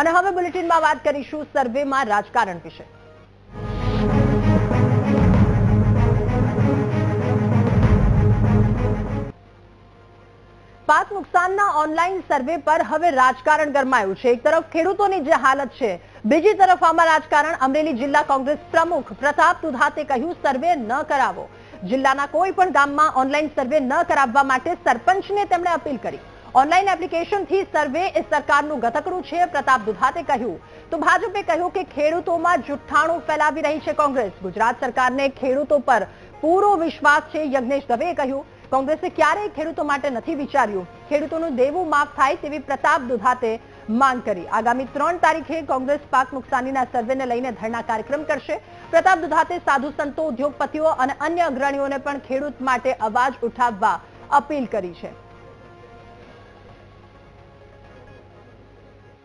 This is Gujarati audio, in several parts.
અને હવે બુલેટિનમાં વાત કરીશું સર્વેમાં રાજકારણ વિશે. પાક નુકસાનના ઓનલાઈન સર્વે પર હવે રાજકારણ ગરમાયું છે. એક તરફ ખેડૂતોની જે હાલત છે, બીજી તરફ આમાં રાજકારણ. અમરેલી જિલ્લા કોંગ્રેસ પ્રમુખ પ્રતાપ દુધાતે કહ્યું, સર્વે ન કરાવો. જિલ્લાના કોઈ પણ ગામમાં ઓનલાઈન સર્વે ન કરાવવા માટે સરપંચને તેમણે અપીલ કરી. ઓનલાઈન એપ્લિકેશનથી સર્વે એ સરકારનું ગતકડું છે, પ્રતાપ દુધાતે કહ્યું. તો ભાજપે કહ્યું કે ખેડૂતોમાં જુઠ્ઠાણું ફેલાવી રહી છે કોંગ્રેસ. ગુજરાત સરકારને ખેડૂતો પર પૂરો વિશ્વાસ છે, યજ્ઞેશ દવેએ કહ્યું. કોંગ્રેસે ક્યારેય ખેડૂતો માટે નથી વિચાર્યું. ખેડૂતોનું દેવું માફ થાય તેવી પ્રતાપ દુધાતે માંગ કરી. આગામી ત્રણ તારીખે કોંગ્રેસ પાક નુકસાનીના સર્વેને લઈને ધરણા કાર્યક્રમ કરશે. પ્રતાપ દુધાતે સાધુ સંતો, ઉદ્યોગપતિઓ અને અન્ય અગ્રણીઓને પણ ખેડૂત માટે અવાજ ઉઠાવવા અપીલ કરી છે.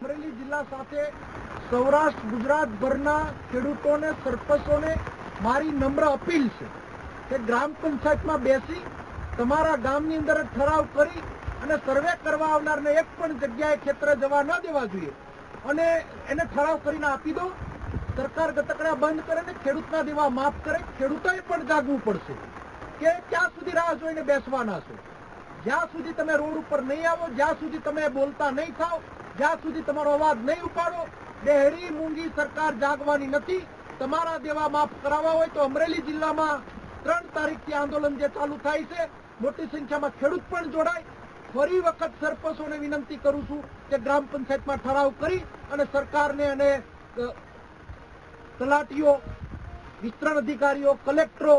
અમરેલી જિલ્લા સાથે સૌરાષ્ટ્ર, ગુજરાત ભરના ખેડૂતોને, સરપંચોને મારી નમ્ર અપીલ છે કે ગ્રામ પંચાયતમાં બેસી તમારા ગામની અંદર ઠરાવ કરી અને સર્વે કરવા આવનારને એક પણ જગ્યાએ ખેતરે જવા ન દેવા જોઈએ. અને એને ઠરાવ કરીને આપી દો. સરકાર ગતકડા બંધ કરે ને ખેડૂતના દેવા માફ કરે. ખેડૂતોએ પણ જાગવું પડશે કે ક્યાં સુધી રાહ જોઈને બેસવાના છો? જ્યાં સુધી તમે રોડ ઉપર નહીં આવો, જ્યાં સુધી તમે બોલતા નહીં થાવ જ્યાં સુધી તમારો અવાજ નહીં ઉપાડો, ડેહરી મૂંગી સરકાર જાગવાની નથી. તમારા દેવા માફ કરાવવા હોય તો અમરેલી જિલ્લામાં ત્રણ તારીખથી આંદોલન જે ચાલુ થાય છે, મોટી સંખ્યામાં ખેડૂત પણ જોડાય. ફરી વખત સરપંચોને વિનંતી કરું છું કે ગ્રામ પંચાયતમાં ઠરાવ કરી અને સરકારને અને તલાટીઓ, વિસ્તરણ અધિકારીઓ, કલેક્ટરો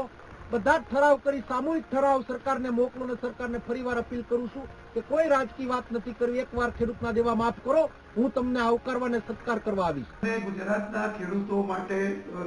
બધા જ ઠરાવ કરી, સામૂહિક ઠરાવ સરકારને મોકલો અને સરકારને ફરીવાર અપીલ કરું છું કે કોઈ રાજકીય વાત નથી કરવી. એકવાર ખેડૂતના દેવા માફ કરો, હું તમને આવકારવા અને સત્કાર કરવા આવીશ. ગુજરાતના ખેડૂતો માટે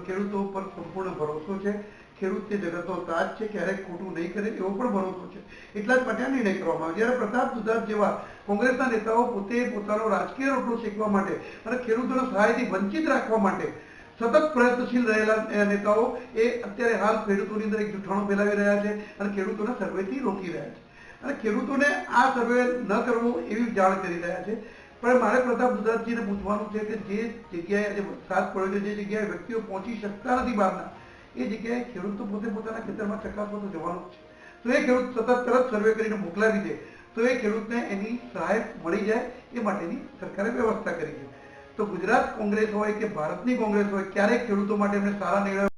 ખેડૂતો પર સંપૂર્ણ ભરોસો છે. ખેડૂત તે જગતનો છે ક્યારેક ખોટું નહીં કરે એવો પણ ભરોસો છે. એટલા જ માટે નિર્ણય કરવામાં આવ્યો. જ્યારે પ્રતાપ દુધાત જેવા કોંગ્રેસના નેતાઓ પોતે પોતાનો રાજકીય રોટલો શેકવા માટે અને ખેડૂતોને સહાયથી વંચિત રાખવા માટે સતત પ્રયત્નશીલ રહેલા નેતાઓ એ અત્યારે હાલ ખેડૂતોની અંદર એક જૂઠાણું ફેલાવી રહ્યા છે અને ખેડૂતોને સર્વેથી રોકી રહ્યા છે. અને ખેડૂતોને આ સર્વે ન કરવો એવી જાણ કરી રહ્યા છે. પણ મારે પ્રતાપ ગુજરાતજીને પૂછવાનું છે કે જે જગ્યાએ આજે વરસાદ પડ્યો છે, જે જગ્યાએ વ્યક્તિઓ પહોંચી શકતા નથી બહારના, એ જગ્યાએ ખેડૂતો પોતે પોતાના ખેતરમાં ચકાસવા તો જવાનું છે. તો એ ખેડૂત સતત તરત સર્વે કરીને મોકલાવી દે, તો એ ખેડૂતને એની સહાય મળી જાય, એ માટેની સરકારે વ્યવસ્થા કરી છે. તો ગુજરાત કોંગ્રેસ હોય કે ભારતની કોંગ્રેસ હોય ક્યારેક ખેડૂતો માટે એમને સારા નિર્ણયો